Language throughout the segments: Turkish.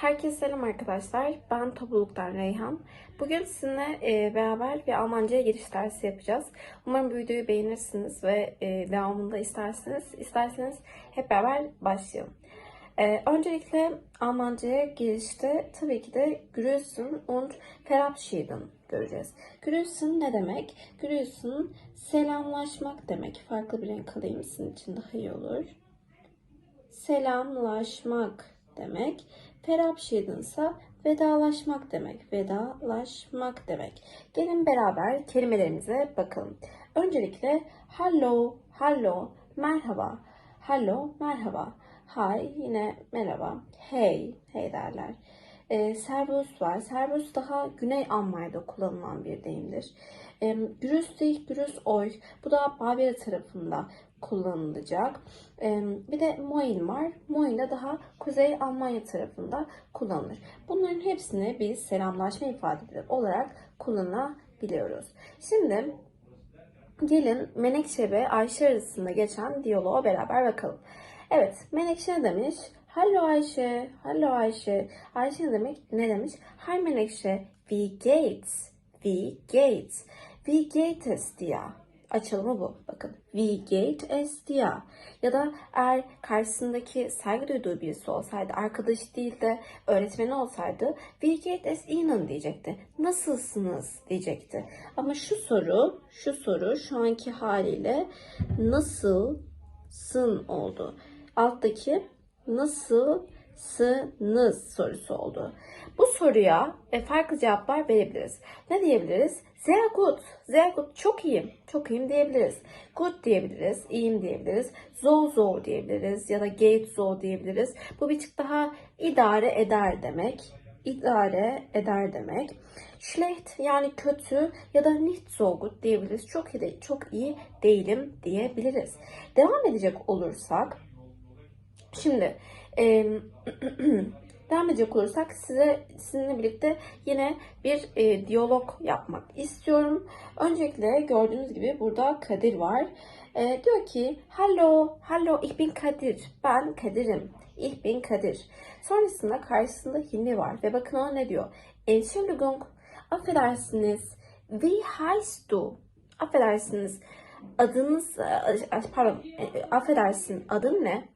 Herkese selam arkadaşlar. Ben topluluktan Reyhan. Bugün sizinle e, beraber bir Almanca'ya giriş dersi yapacağız. Umarım bu videoyu beğenirsiniz ve e, devamında isterseniz, isterseniz hep beraber başlayalım. E, öncelikle Almanca'ya girişte tabii ki de Grüßen und Verabschieden göreceğiz. Grüßen ne demek? Grüßen selamlaşmak demek. Farklı bir renk alayım sizin için daha iyi olur selamlaşmak demek. Verabschieden ise vedalaşmak demek. Vedalaşmak demek. Gelin beraber kelimelerimize bakalım. Öncelikle hello, hello, merhaba. Hello, merhaba. Hi, yine merhaba. Hey, hey derler. E, servus var. Servus daha Güney Almanya'da kullanılan bir deyimdir. E, dich, grüß euch. Bu da Bavyera tarafında kullanılacak. Bir de Moin var. Moin de daha Kuzey Almanya tarafında kullanılır. Bunların hepsini biz selamlaşma ifadeleri olarak kullanabiliyoruz. Şimdi gelin Menekşe ve Ayşe arasında geçen diyaloğa beraber bakalım. Evet, Menekşe ne demiş? Hello Ayşe, hello Ayşe. Ayşe ne demek? Ne demiş? Hi Menekşe, wie geht's? Wie geht's? Wie dir? Açılımı bu. Bakın. Wie geht es dir? Ya da eğer karşısındaki saygı duyduğu birisi olsaydı, arkadaş değil de öğretmeni olsaydı Wie es Ihnen diyecekti. Nasılsınız diyecekti. Ama şu soru, şu soru şu anki haliyle nasılsın oldu. Alttaki nasılsınız sorusu oldu. Bu soruya e, farklı cevaplar verebiliriz. Ne diyebiliriz? Sehr gut, sehr gut, çok iyiyim, çok iyiyim diyebiliriz. Good diyebiliriz, iyiyim diyebiliriz. So so diyebiliriz ya da geht so diyebiliriz. Bu bir tık daha idare eder demek. İdare eder demek. Schlecht yani kötü ya da nicht so gut diyebiliriz. Çok iyi, çok iyi değilim diyebiliriz. Devam edecek olursak Şimdi e, devam edecek olursak size sizinle birlikte yine bir e, diyalog yapmak istiyorum. Öncelikle gördüğünüz gibi burada Kadir var. E, diyor ki Hello, hello, ich bin Kadir. Ben Kadir'im. Ich bin Kadir. Sonrasında karşısında Hilmi var ve bakın o ne diyor? Entschuldigung, affedersiniz. Wie heißt du? Affedersiniz. Adınız, e, pardon, e, affedersin adın ne?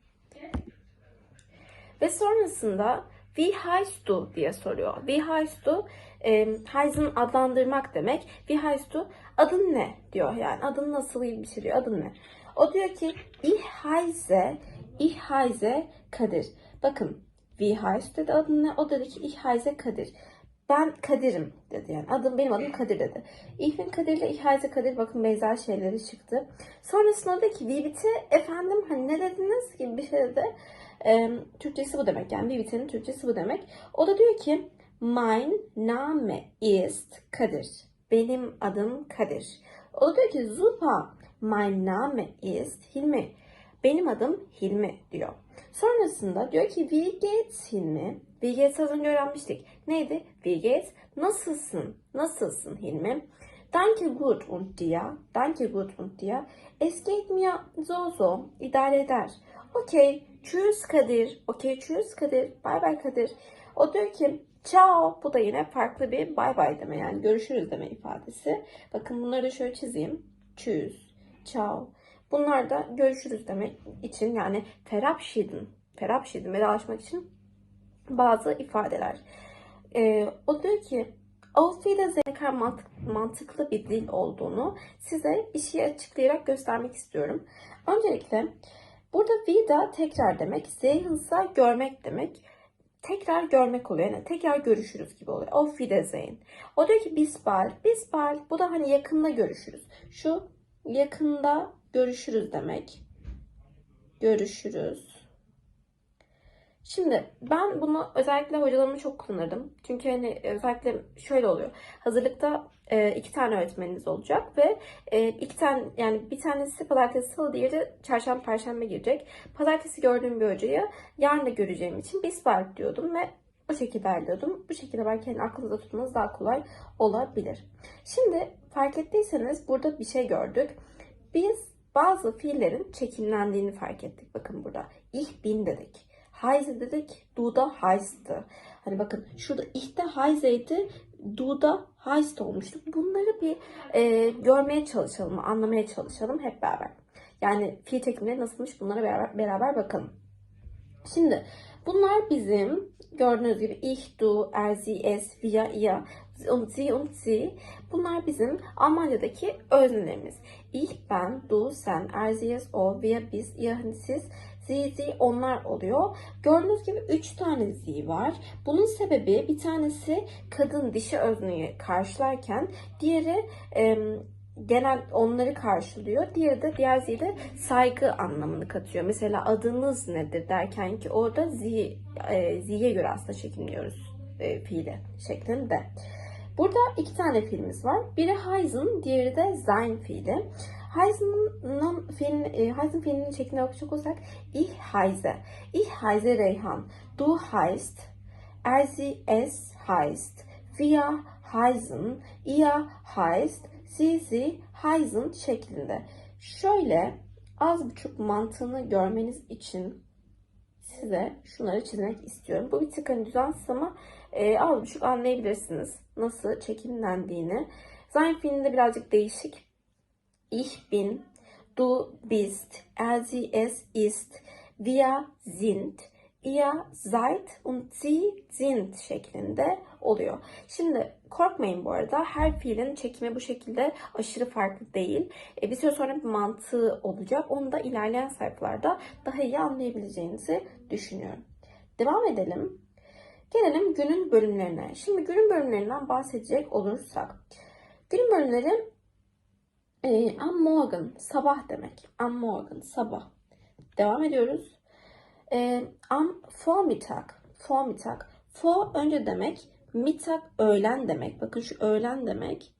Ve sonrasında wie heißt du diye soruyor. Wie heißt du? E, heißen adlandırmak demek. Wie heißt du? Adın ne? diyor. Yani adın nasıl diyor. Adın ne? O diyor ki ich heiße, ich heiße Kadir. Bakın wie heißt dedi adın ne? O dedi ki ich heiße Kadir. Ben Kadir'im dedi yani. Adım benim adım Kadir dedi. Ich bin Kadir ile heiße Kadir bakın benzer şeyleri çıktı. Sonrasında dedi ki wie bitte efendim hani ne dediniz gibi bir şey dedi. Ee, Türkçesi bu demek yani Vivite'nin Türkçesi bu demek. O da diyor ki Mein Name ist Kadir. Benim adım Kadir. O da diyor ki Super. Mein Name ist Hilmi. Benim adım Hilmi diyor. Sonrasında diyor ki Wie geht's Hilmi? Wie geht's az önce öğrenmiştik. Neydi? Wie geht's? Nasılsın? Nasılsın Hilmi? Danke gut und dir. Danke gut und dir. Es geht mir so so. İdare eder. Okey. Tschüss Kadir. Okey tschüss Kadir. Bay bay Kadir. O diyor ki ciao. Bu da yine farklı bir bay bay deme yani görüşürüz deme ifadesi. Bakın bunları şöyle çizeyim. Tschüss. Ciao. Bunlar da görüşürüz demek için yani Verabschieden. Verabschieden vedalaşmak için bazı ifadeler. Ee, o diyor ki Auf Wiedersehen mantıklı bir dil olduğunu size işi açıklayarak göstermek istiyorum. Öncelikle burada wieder tekrar demek, sehen ise görmek demek. Tekrar görmek oluyor. Yani tekrar görüşürüz gibi oluyor. Auf Wiedersehen. O diyor ki bis bald, bis bald. Bu da hani yakında görüşürüz. Şu yakında görüşürüz demek. Görüşürüz. Şimdi ben bunu özellikle hocalarıma çok kullanırdım. Çünkü hani özellikle şöyle oluyor. Hazırlıkta e, iki tane öğretmeniniz olacak ve e, iki tane yani bir tanesi pazartesi salı diğeri de çarşamba perşembe girecek. Pazartesi gördüğüm bir hocayı yarın da göreceğim için bisbal diyordum ve o şekilde ilerliyordum. Bu şekilde belki hani aklınızda tutmanız daha kolay olabilir. Şimdi fark ettiyseniz burada bir şey gördük. Biz bazı fiillerin çekimlendiğini fark ettik. Bakın burada. Ich bin dedik. Heise dedik. Du da heiste. Hani bakın şurada ihte heiseydi. Du da heist olmuştu. Bunları bir e, görmeye çalışalım, anlamaya çalışalım hep beraber. Yani fiil çekimleri nasılmış bunlara beraber, beraber bakalım. Şimdi bunlar bizim gördüğünüz gibi ich, du, er, sie, es, wir, ihr und sie und sie. Bunlar bizim Almanca'daki öznelerimiz. Ich, ben, du, sen, er, sie, es, o, wir, biz, ihr, siz, sie, sie, onlar oluyor. Gördüğünüz gibi 3 tane sie var. Bunun sebebi bir tanesi kadın dişi özneyi karşılarken diğeri em, genel onları karşılıyor. Diğeri de diğer zi de saygı anlamını katıyor. Mesela adınız nedir derken ki orada zi, e, zi'ye göre aslında çekimliyoruz e, fiili şeklinde. Burada iki tane fiilimiz var. Biri Heisen, diğeri de sein fiili. Heisen'ın fiilin, e, Heisen fiilinin şekline bakacak olursak ich heise. Ich heise Reyhan. Du heist. Er sie es heist. Wir heisen. Ihr heist. Sie sie heisen şeklinde. Şöyle az buçuk mantığını görmeniz için size şunları çizmek istiyorum. Bu bir tık hani düzensiz ama e, az buçuk anlayabilirsiniz nasıl çekimlendiğini. Sein fiilinde birazcık değişik. Ich bin, du bist, er sie es ist, wir sind, ihr seid und sie sind şeklinde oluyor. Şimdi korkmayın bu arada. Her fiilin çekimi bu şekilde aşırı farklı değil. E, bir süre sonra bir mantığı olacak. Onu da ilerleyen sayfalarda daha iyi anlayabileceğinizi düşünüyorum. Devam edelim. Gelelim günün bölümlerine. Şimdi günün bölümlerinden bahsedecek olursak. Günün bölümleri am Morgen, sabah demek. Am Morgen, sabah. Devam ediyoruz. E, am Vormittag, Vormittag. Vor önce demek, Mittag öğlen demek. Bakın şu öğlen demek.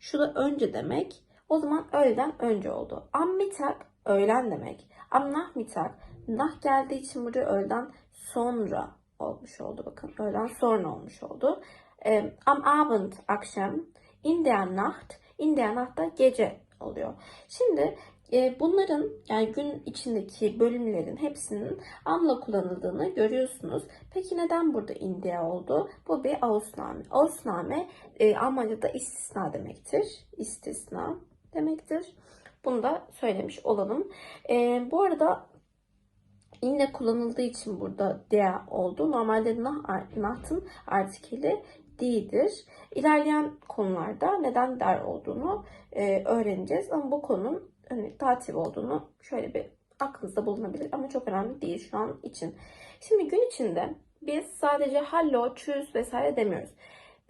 Şu da önce demek. O zaman öğleden önce oldu. Am Mittag öğlen demek. Am Nachmittag nah geldiği için burada öğleden sonra olmuş oldu. Bakın öğleden sonra olmuş oldu. E, am Abend akşam. In der Nacht. In der Nacht da gece oluyor. Şimdi e, bunların yani gün içindeki bölümlerin hepsinin amla kullanıldığını görüyorsunuz. Peki neden burada india oldu? Bu bir Ausnahme. Ausnahme e, Almanca'da istisna demektir. İstisna demektir. Bunu da söylemiş olalım. E, bu arada inle kullanıldığı için burada der oldu. Normalde nah, nahtın artikeli değildir. İlerleyen konularda neden der olduğunu e, öğreneceğiz. Ama bu konunun hani, tatil olduğunu şöyle bir aklınızda bulunabilir. Ama çok önemli değil şu an için. Şimdi gün içinde biz sadece hallo, çüz vesaire demiyoruz.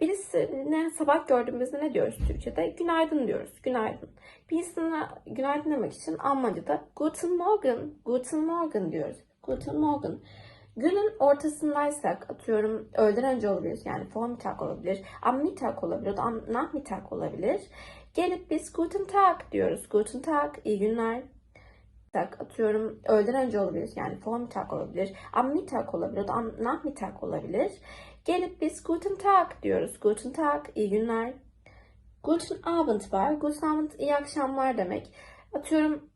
Birisine sabah gördüğümüzde ne diyoruz Türkçe'de? Günaydın diyoruz. Günaydın. Birisine günaydın demek için Almanca'da Guten Morgen, Guten Morgen diyoruz. Guten Morgen. Günün ortasındaysak atıyorum öğleden önce olabilir yani Vormittag olabilir, am Mittag olabilir, Nachmittag olabilir. Gelip biz Guten Tag diyoruz. Guten Tag, iyi günler. Atıyorum öğleden önce olabilir yani Vormittag olabilir, am Mittag olabilir, am Nachmittag olabilir. Gelip biz Guten Tag diyoruz. Guten Tag, iyi günler. Guten Abend var. Guten Abend iyi akşamlar demek. Atıyorum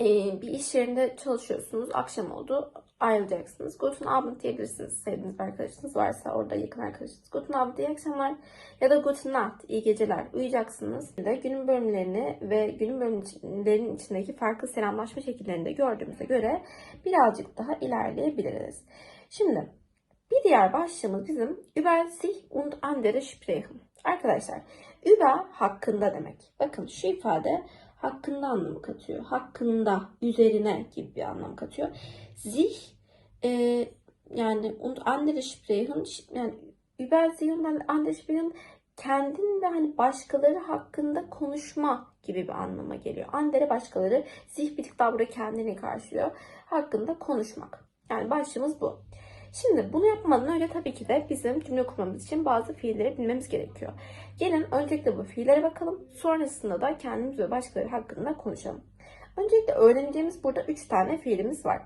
bir iş yerinde çalışıyorsunuz. Akşam oldu. Ayrılacaksınız. Guten Abend diyebilirsiniz. Sevdiğiniz bir arkadaşınız varsa orada yakın arkadaşınız. Guten Abend iyi akşamlar. Ya da Guten Nacht iyi geceler. Uyuyacaksınız. De günün bölümlerini ve günün bölümlerinin içindeki farklı selamlaşma şekillerini de gördüğümüze göre birazcık daha ilerleyebiliriz. Şimdi bir diğer başlığımız bizim über sich und andere sprechen. Arkadaşlar über hakkında demek. Bakın şu ifade hakkında anlamı katıyor. Hakkında, üzerine gibi bir anlam katıyor. Sich e, yani und andere yani über und andere sprechen kendin ve hani başkaları hakkında konuşma gibi bir anlama geliyor. Andere başkaları, sich bir tık daha burada kendini karşılıyor. Hakkında konuşmak. Yani başlığımız bu. Şimdi bunu yapmadan önce tabii ki de bizim cümle kurmamız için bazı fiilleri bilmemiz gerekiyor. Gelin öncelikle bu fiillere bakalım. Sonrasında da kendimiz ve başkaları hakkında konuşalım. Öncelikle öğreneceğimiz burada 3 tane fiilimiz var.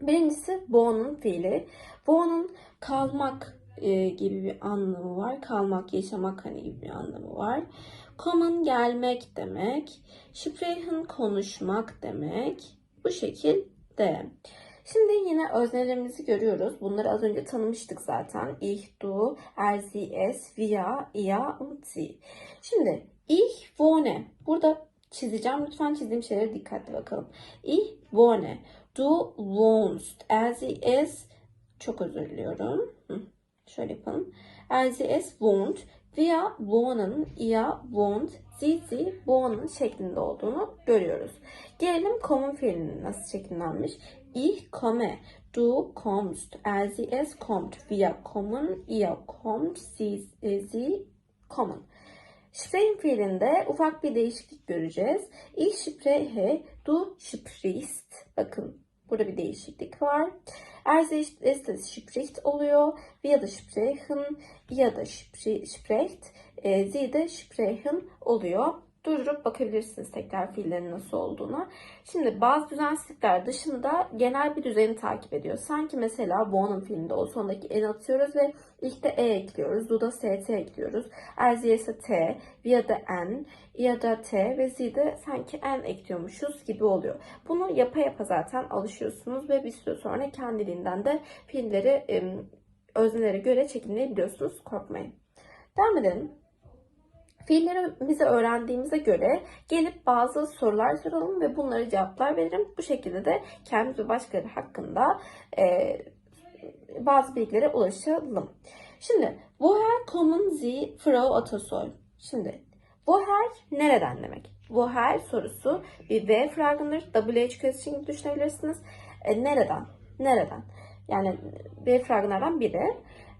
Birincisi boğ'nun fiili. Boğ'nun kalmak e, gibi bir anlamı var. Kalmak, yaşamak hani gibi bir anlamı var. Kommen gelmek demek. Sprechen konuşmak demek. Bu şekilde. Şimdi yine öznelerimizi görüyoruz. Bunları az önce tanımıştık zaten. Ich, du, er, sie, es, wir, ihr und sie. Şimdi ich wohne. Burada çizeceğim. Lütfen çizdiğim şeylere dikkatli bakalım. Ich wohne. Du wohnst. Er, sie, es. Çok özür diliyorum. Şöyle yapalım. Er, sie, es wohnt. Wir wohnen, ihr wohnt, sie wohnen şeklinde olduğunu görüyoruz. Gelelim komün fiilinin nasıl şekillenmiş. Ich komme, du kommst, er, sie, es kommt, wir kommen, ihr kommt, sie, sie kommen. Sprechen fiilinde ufak bir değişiklik göreceğiz. Ich spreche, du sprichst. Bakın burada bir değişiklik var. Er sich es spricht oluyor. Wir de sprechen, ihr de spre- sprecht, sie de sprechen oluyor. Durdurup bakabilirsiniz tekrar fiillerin nasıl olduğuna. Şimdi bazı düzensizlikler dışında genel bir düzeni takip ediyor. Sanki mesela Wohn'un filminde o sondaki en atıyoruz ve ilk de e ekliyoruz. Du'da st ekliyoruz. Erziyese t, wir de n, ihr da t ve sie de sanki n ekliyormuşuz gibi oluyor. Bunu yapa yapa zaten alışıyorsunuz ve bir süre sonra kendiliğinden de fiilleri öznelere göre çekimleyebiliyorsunuz. Korkmayın. Devam edelim. Fiillerimizi öğrendiğimize göre gelip bazı sorular soralım ve bunlara cevaplar veririm. Bu şekilde de kendimiz ve başkaları hakkında e, bazı bilgilere ulaşalım. Şimdi, woher kommen Sie, Frau Atasoy? Şimdi, woher nereden demek? Woher sorusu bir V fragındır. WH question gibi düşünebilirsiniz. E, nereden? Nereden? Yani V fragınlardan biri.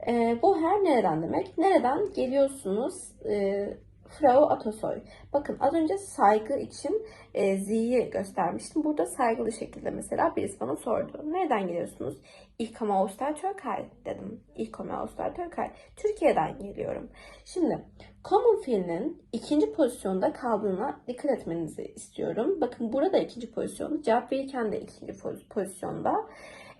E, woher nereden demek? Nereden geliyorsunuz? E, Frau Atasoy. Bakın az önce saygı için e, Z'yi göstermiştim. Burada saygılı şekilde mesela birisi bana sordu. Nereden geliyorsunuz? Ich komme aus der Türkei dedim. Ich komme aus der Türkei. Türkiye'den geliyorum. Şimdi common fiilinin ikinci pozisyonda kaldığına dikkat etmenizi istiyorum. Bakın burada ikinci pozisyonda, cevap verirken de ikinci poz- pozisyonda.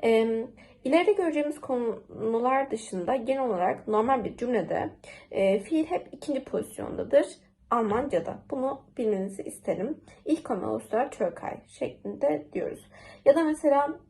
Ee, ileride göreceğimiz konular dışında genel olarak normal bir cümlede e, fiil hep ikinci pozisyondadır. Almanca'da. Bunu bilmenizi isterim. Komme aus der Türkei şeklinde diyoruz. Ya da mesela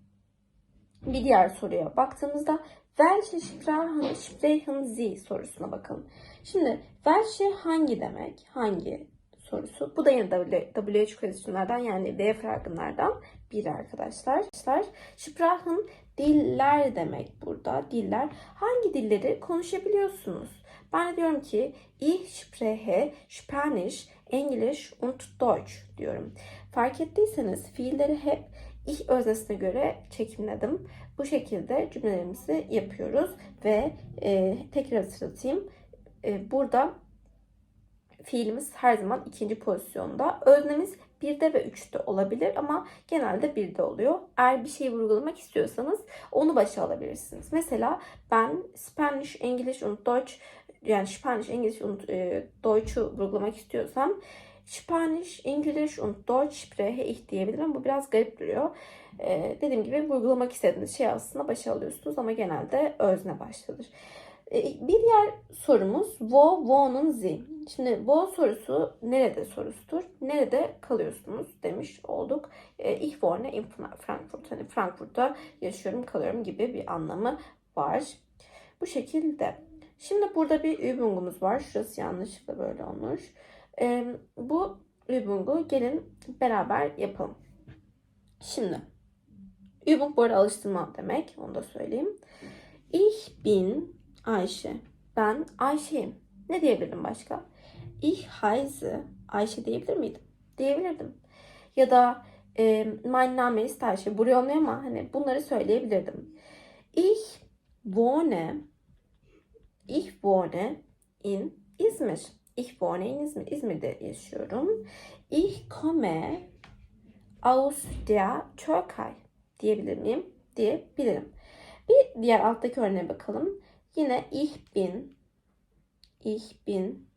bir diğer soruya baktığımızda Welche Sprachen sprechen Sie sorusuna bakalım. Şimdi welche hangi demek? Hangi sorusu. Bu da yine WH question'lardan yani D fragınlardan biri arkadaşlar. Arkadaşlar, Sprachen diller demek burada. Diller. Hangi dilleri konuşabiliyorsunuz? Ben de diyorum ki ich spreche Spanish, English und Deutsch diyorum. Fark ettiyseniz fiilleri hep ich öznesine göre çekimledim. Bu şekilde cümlelerimizi yapıyoruz ve e, tekrar hatırlatayım. E, burada fiilimiz her zaman ikinci pozisyonda. Öznemiz 1'de ve 3'te olabilir ama genelde 1'de oluyor. Eğer bir şeyi vurgulamak istiyorsanız onu başa alabilirsiniz. Mesela ben Spanish, English und Deutsch yani Spanish, English und e, Deutsch'u vurgulamak istiyorsam Spanish, English und Deutsch spreche ich diyebilirim. Bu biraz garip duruyor. Ee, dediğim gibi vurgulamak istediğiniz şey aslında başa alıyorsunuz ama genelde özne başlanır. Ee, bir diğer sorumuz wo wohnen Sie? Şimdi wo sorusu nerede sorusudur? Nerede kalıyorsunuz demiş olduk. Ee, ich wohne in Frankfurt. Hani Frankfurt'ta yaşıyorum, kalıyorum gibi bir anlamı var. Bu şekilde. Şimdi burada bir übungumuz var. Şurası yanlışlıkla böyle olmuş. Ee, bu übungu gelin beraber yapalım. Şimdi Übung bu arada alıştırma demek. Onu da söyleyeyim. Ich bin Ayşe. Ben Ayşe'yim. Ne diyebilirim başka? Ich heiße Ayşe diyebilir miydim? Diyebilirdim. Ya da e, mein Name ist Ayşe. Buraya olmuyor ama hani bunları söyleyebilirdim. Ich wohne Ich wohne in İzmir. Ich wohne in İzmir. İzmir'de yaşıyorum. Ich komme aus der Türkei diyebilir miyim? Diyebilirim. Bir diğer alttaki örneğe bakalım. Yine ich bin, ich bin,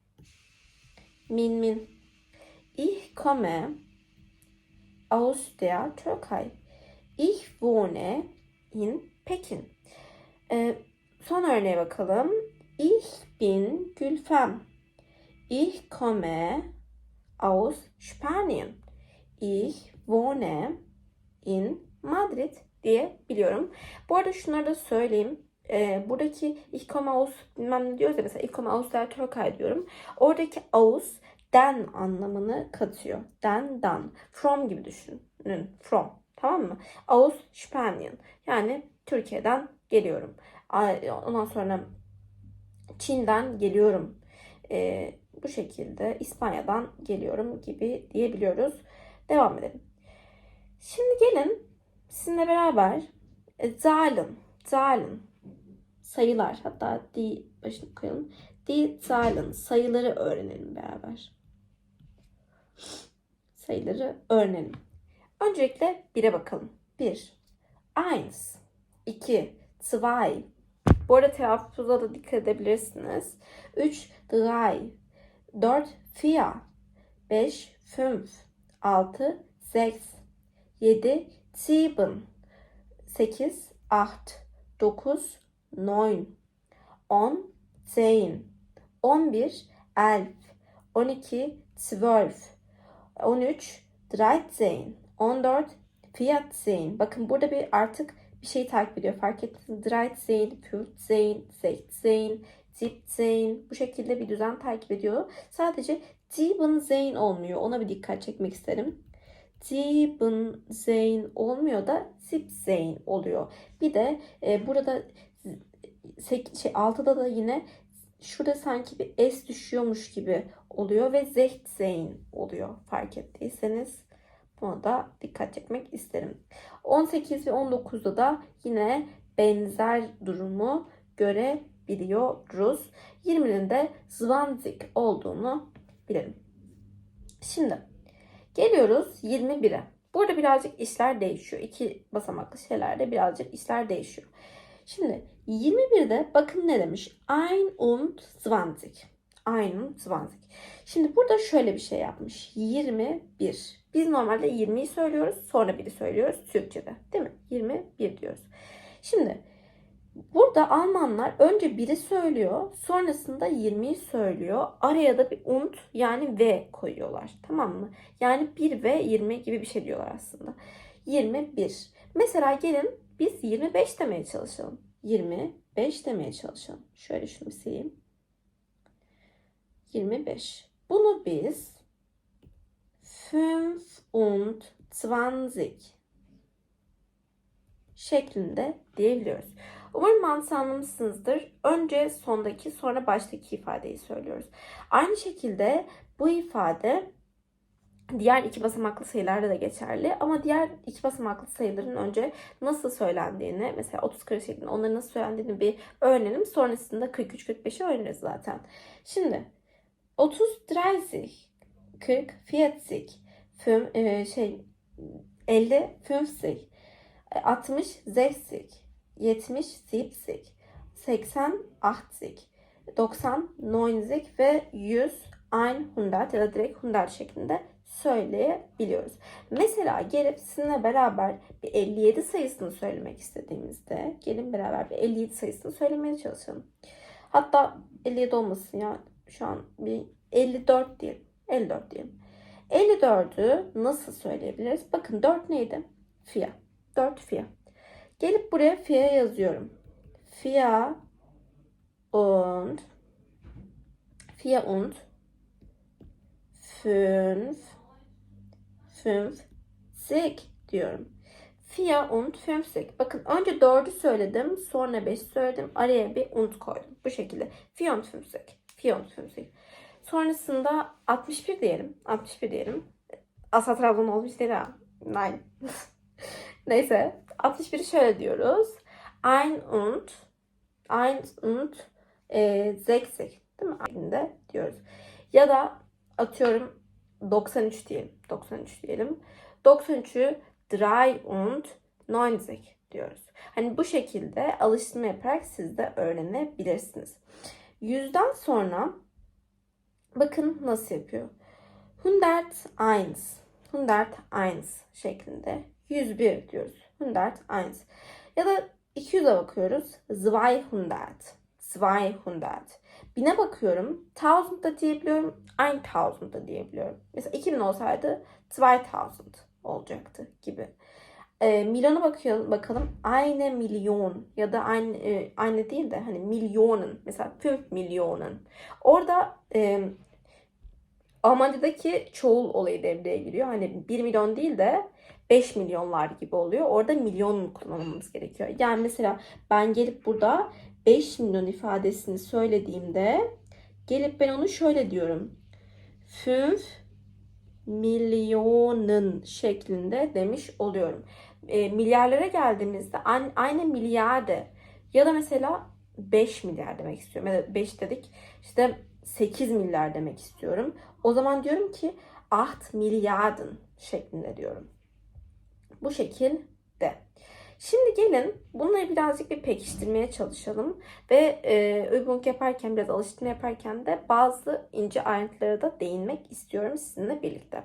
min min. Ich komme aus der Türkei. Ich wohne in Pekin. Ee, son örneğe bakalım. Ich bin Gülfem. Ich komme aus Spanien. Ich wohne in Madrid diye biliyorum. Bu arada şunları da söyleyeyim. Ee, buradaki komme aus bilmem ne diyoruz ya mesela komme aus der Türkei diyorum. Oradaki aus den anlamını katıyor. Den, dan. From gibi düşünün. From. Tamam mı? Aus Spanien. Yani Türkiye'den geliyorum. Ondan sonra Çin'den geliyorum. Ee, bu şekilde İspanya'dan geliyorum gibi diyebiliyoruz. Devam edelim. Şimdi gelin sizinle beraber e, Zahlen, Zahlen sayılar hatta die başına koyalım. Die Zahlen sayıları öğrenelim beraber. Sayıları öğrenelim. Öncelikle 1'e bakalım. 1. 1. 2. 2. Bu arada telaffuza da dikkat edebilirsiniz. 3. 3. 4. 4. 5. 5. 6. 6. 7. 7. 8. 8. 9. 9. 10. 10. 11. 11. 12. 12. 13. 13. 14. 14. Bakın burada bir artık bir şey takip ediyor. Fark ettiniz. 13, 15, 16, 17. Bu şekilde bir düzen takip ediyor. Sadece sieben Zeyn olmuyor. Ona bir dikkat çekmek isterim. Sieben Zeyn olmuyor da Siebzeyn oluyor. Bir de e, burada şey, 6'da da yine şurada sanki bir S düşüyormuş gibi oluyor ve Zehtzeyn oluyor fark ettiyseniz. Buna da dikkat çekmek isterim. 18 ve 19'da da yine benzer durumu görebiliyoruz. 20'nin de Zwanzig olduğunu bilelim. Şimdi geliyoruz 21'e. Burada birazcık işler değişiyor. İki basamaklı şeylerde birazcık işler değişiyor. Şimdi 21'de bakın ne demiş? Ein und zwanzig. Ein und zwanzig. Şimdi burada şöyle bir şey yapmış. 21. Biz normalde 20'yi söylüyoruz. Sonra 1'i söylüyoruz Türkçe'de. Değil mi? 21 diyoruz. Şimdi burada Almanlar önce 1'i söylüyor. Sonrasında 20'yi söylüyor. Araya da bir und yani v koyuyorlar. Tamam mı? Yani 1 ve 20 gibi bir şey diyorlar aslında. 21. Mesela gelin biz 25 demeye çalışalım. 25 demeye çalışalım. Şöyle şunu sileyim. 25. Bunu biz 25 şeklinde diyebiliyoruz. Umarım mantığı anlamışsınızdır. Önce sondaki sonra baştaki ifadeyi söylüyoruz. Aynı şekilde bu ifade diğer iki basamaklı sayılarda da geçerli. Ama diğer iki basamaklı sayıların önce nasıl söylendiğini, mesela 30 40 şeklinde onların nasıl söylendiğini bir öğrenelim. Sonrasında 43-45'i öğreniriz zaten. Şimdi 30, 30, 40, 40, füm, e, şey 50, 50, 60, 60, 70, 70, 80, 80, 90, 90 ve 100, 100 ya da direkt 100 şeklinde söyleyebiliyoruz. Mesela gelip sizinle beraber bir 57 sayısını söylemek istediğimizde gelin beraber bir 57 sayısını söylemeye çalışalım. Hatta 57 olmasın ya şu an bir 54 diyelim. 54 diyelim. 54'ü nasıl söyleyebiliriz? Bakın 4 neydi? Fia. 4 fia. Gelip buraya fia yazıyorum. Fia und fia und 5 50 diyorum. Fia und 50. Bakın önce 4'ü söyledim. Sonra 5'i söyledim. Araya bir und koydum. Bu şekilde. Fia und 50. Fia und 50. Sonrasında 61 diyelim. 61 diyelim. Asla Trabzon olmuş değil ha. Nein. Neyse. 61'i şöyle diyoruz. Ein und ein und e, 60. Değil mi? Aynı diyoruz. Ya da atıyorum 93 diyelim. 93 diyelim. 93'ü 3 und 90 diyoruz. Hani bu şekilde alıştırma yaparak siz de öğrenebilirsiniz. Yüzden sonra bakın nasıl yapıyor. 101 101 şeklinde 101 diyoruz. 101 ya da 200'e bakıyoruz. 200 200 Bine bakıyorum. Thousand da diyebiliyorum. 1000 da diyebiliyorum. Mesela 2000 olsaydı 2000 olacaktı gibi. e, milyona bakıyor, bakalım. Eine Million ya da aynı e, aynı değil de hani milyonun mesela 5 milyonun. Orada e, Almanca'daki çoğul olayı devreye giriyor. Hani 1 milyon değil de 5 milyonlar gibi oluyor. Orada milyon kullanmamız gerekiyor. Yani mesela ben gelip burada 5 milyon ifadesini söylediğimde gelip ben onu şöyle diyorum. 5 milyonun şeklinde demiş oluyorum. E, milyarlara geldiğimizde aynı milyarde ya da mesela 5 milyar demek istiyorum. Ya da 5 dedik işte 8 milyar demek istiyorum. O zaman diyorum ki 8 milyarden şeklinde diyorum. Bu şekilde. Şimdi gelin bunları birazcık bir pekiştirmeye çalışalım ve e, Übung yaparken biraz alıştırma yaparken de bazı ince ayrıntılara da değinmek istiyorum sizinle birlikte.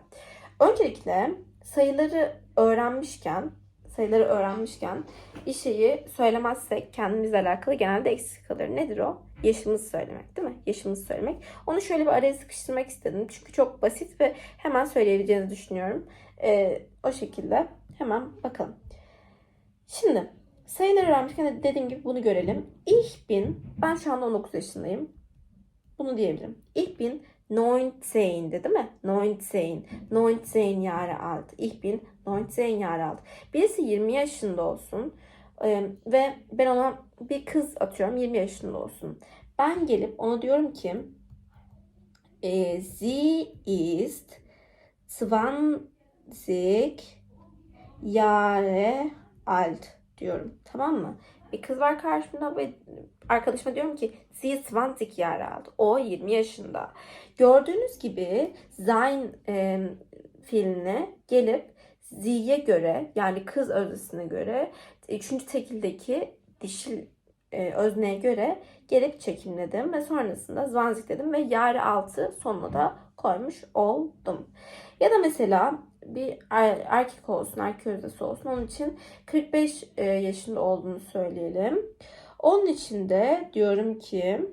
Öncelikle sayıları öğrenmişken sayıları öğrenmişken bir şeyi söylemezsek kendimizle alakalı genelde eksik kalır. Nedir o? Yaşımızı söylemek değil mi? Yaşımızı söylemek. Onu şöyle bir araya sıkıştırmak istedim. Çünkü çok basit ve hemen söyleyebileceğinizi düşünüyorum. Ee, o şekilde hemen bakalım. Şimdi sayıları öğrenmişken dediğim gibi bunu görelim. Ich bin, ben şu anda 19 yaşındayım. Bunu diyebilirim. Ich bin 19 değil mi? 19. 19 Jahre alt. Ich bin 19 Jahre alt. Birisi 20 yaşında olsun ve ben ona bir kız atıyorum 20 yaşında olsun. Ben gelip ona diyorum ki e, sie ist 20 Jahre alt diyorum. Tamam mı? Bir kız var karşımda ve arkadaşıma diyorum ki sie ist 20 Jahre alt. O 20 yaşında. Gördüğünüz gibi sein e, fiiline gelip z'ye göre yani kız öznesine göre üçüncü tekildeki dişil e, özneye göre gelip çekimledim ve sonrasında zvanzik dedim ve yarı altı sonuna da koymuş oldum. Ya da mesela bir er- erkek olsun, erkek öznesi olsun. Onun için 45 e, yaşında olduğunu söyleyelim. Onun için de diyorum ki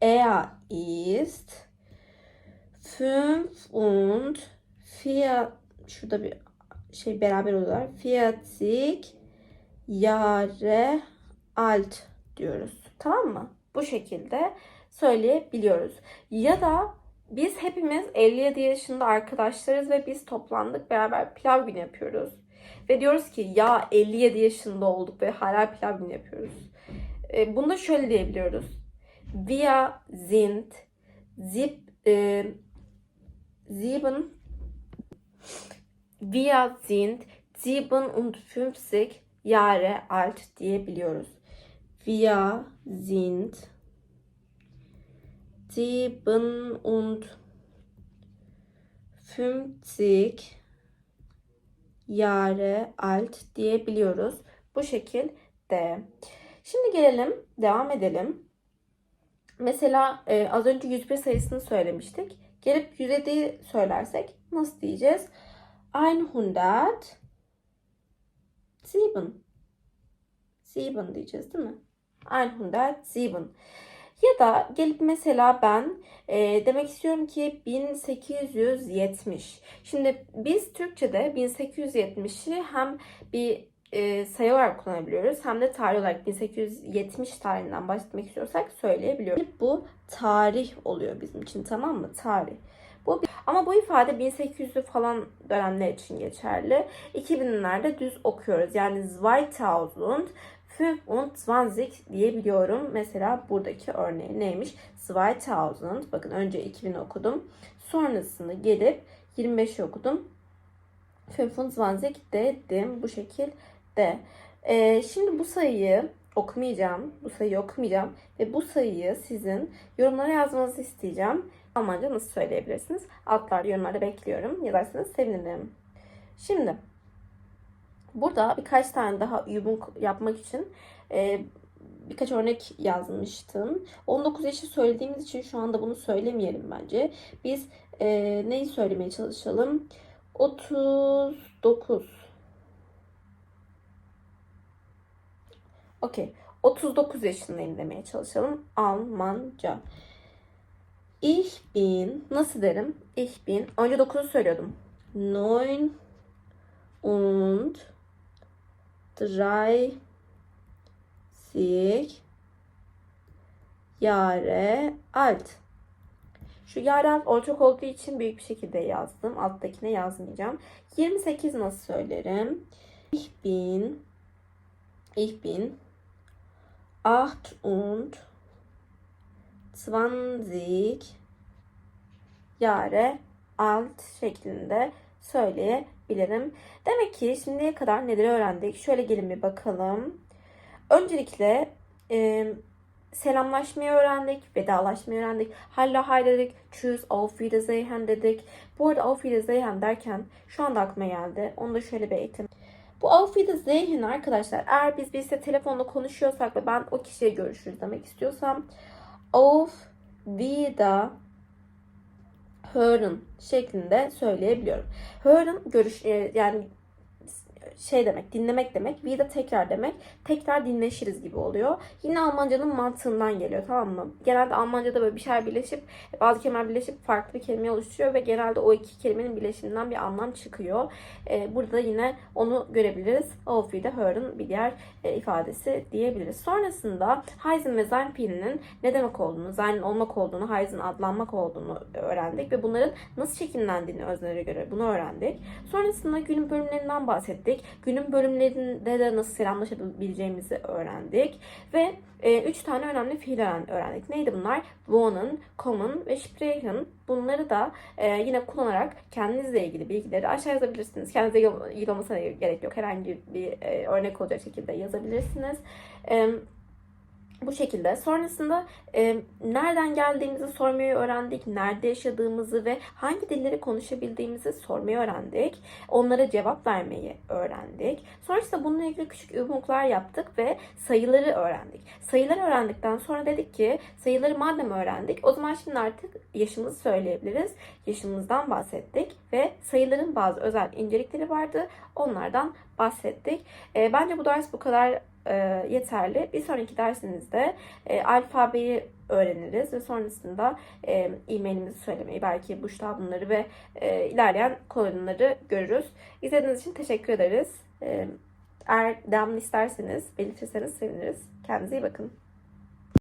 er ist 5 und 4 şurada bir şey beraber oluyorlar. 40 Jahre alt diyoruz. Tamam mı? Bu şekilde söyleyebiliyoruz. Ya da biz hepimiz 57 yaşında arkadaşlarız ve biz toplandık beraber pilav günü yapıyoruz. Ve diyoruz ki ya 57 yaşında olduk ve hala pilav günü yapıyoruz. E, bunu da şöyle diyebiliyoruz. Wir sind sieb, e, sieben Wir sind 57 Jahre alt diyebiliyoruz. Wir sind 57 Jahre alt diyebiliyoruz. Bu şekilde. Şimdi gelelim, devam edelim. Mesela e, az önce 101 sayısını söylemiştik. Gelip 107'yi söylersek nasıl diyeceğiz? 107. 7 diyeceğiz değil mi? 107. Ya da gelip mesela ben e, demek istiyorum ki 1870. Şimdi biz Türkçe'de 1870'i hem bir e, sayı olarak kullanabiliyoruz hem de tarih olarak 1870 tarihinden başlamak istiyorsak söyleyebiliyoruz. Bu tarih oluyor bizim için tamam mı? Tarih. Bu ama bu ifade 1800'lü falan dönemler için geçerli. 2000'lerde düz okuyoruz. Yani 2025 diyebiliyorum. Mesela buradaki örneği neymiş? 2000. Bakın önce 2000 okudum. Sonrasında gelip 25 okudum. 25 dedim bu şekilde. Ee, şimdi bu sayıyı okumayacağım. Bu sayıyı okumayacağım. Ve bu sayıyı sizin yorumlara yazmanızı isteyeceğim. Almanca nasıl söyleyebilirsiniz? Altlarda yorumlarda bekliyorum. Yazarsanız sevinirim. Şimdi burada birkaç tane daha übung yapmak için e, birkaç örnek yazmıştım. 19 yaşı söylediğimiz için şu anda bunu söylemeyelim bence. Biz e, neyi söylemeye çalışalım? 39 Okey. 39 yaşındayım demeye çalışalım. Almanca. Ich bin nasıl derim? Ich bin önce 9'u söylüyordum. 9 und dreißig Jahre alt. Şu Jahre alt ortak olduğu için büyük bir şekilde yazdım. Alttakine yazmayacağım. 28 nasıl söylerim? Ich bin Ich bin acht und zwanzig Jahre alt şeklinde söyleyebilirim. Demek ki şimdiye kadar neleri öğrendik? Şöyle gelin bir bakalım. Öncelikle e, selamlaşmayı öğrendik, vedalaşmayı öğrendik. Halla hay dedik, tschüss, auf Wiedersehen dedik. Bu arada auf Wiedersehen derken şu anda aklıma geldi. Onu da şöyle bir eğitim. Bu auf Wiedersehen arkadaşlar eğer biz birisiyle telefonla konuşuyorsak ve ben o kişiye görüşürüz demek istiyorsam auf Wiederhören şeklinde söyleyebiliyorum. Hören görüş e, yani şey demek, dinlemek demek. Bir de tekrar demek. Tekrar dinleşiriz gibi oluyor. Yine Almancanın mantığından geliyor tamam mı? Genelde Almanca'da böyle bir şeyler birleşip, bazı kelimeler birleşip farklı bir kelime oluşturuyor ve genelde o iki kelimenin birleşiminden bir anlam çıkıyor. Ee, burada yine onu görebiliriz. Auf Wiederhören bir diğer e, ifadesi diyebiliriz. Sonrasında Heisen ve Sein fiilinin ne demek olduğunu, Sein olmak olduğunu, Heisen adlanmak olduğunu öğrendik ve bunların nasıl şekillendiğini öznelere göre bunu öğrendik. Sonrasında günün bölümlerinden bahsettik. Günün bölümlerinde de nasıl selamlaşabileceğimizi öğrendik. Ve e, üç tane önemli fiil öğren- öğrendik. Neydi bunlar? Wohnen, kommen ve sprechen. Bunları da e, yine kullanarak kendinizle ilgili bilgileri aşağı yazabilirsiniz. Kendinize ilgili olmasına gerek yok. Herhangi bir e, örnek olacak şekilde yazabilirsiniz. E, bu şekilde. Sonrasında e, nereden geldiğimizi sormayı öğrendik. Nerede yaşadığımızı ve hangi dilleri konuşabildiğimizi sormayı öğrendik. Onlara cevap vermeyi öğrendik. Sonrasında bununla ilgili küçük übumluklar yaptık ve sayıları öğrendik. Sayıları öğrendikten sonra dedik ki sayıları madem öğrendik o zaman şimdi artık yaşımızı söyleyebiliriz. Yaşımızdan bahsettik ve sayıların bazı özel incelikleri vardı. Onlardan bahsettik. E, bence bu ders bu kadar e, yeterli. Bir sonraki dersimizde e, alfabeyi öğreniriz ve sonrasında e, e-mailimizi söylemeyi, belki Buşta bunları ve e, ilerleyen konuları görürüz. İzlediğiniz için teşekkür ederiz. E, eğer devamını isterseniz belirtirseniz seviniriz. Kendinize iyi bakın.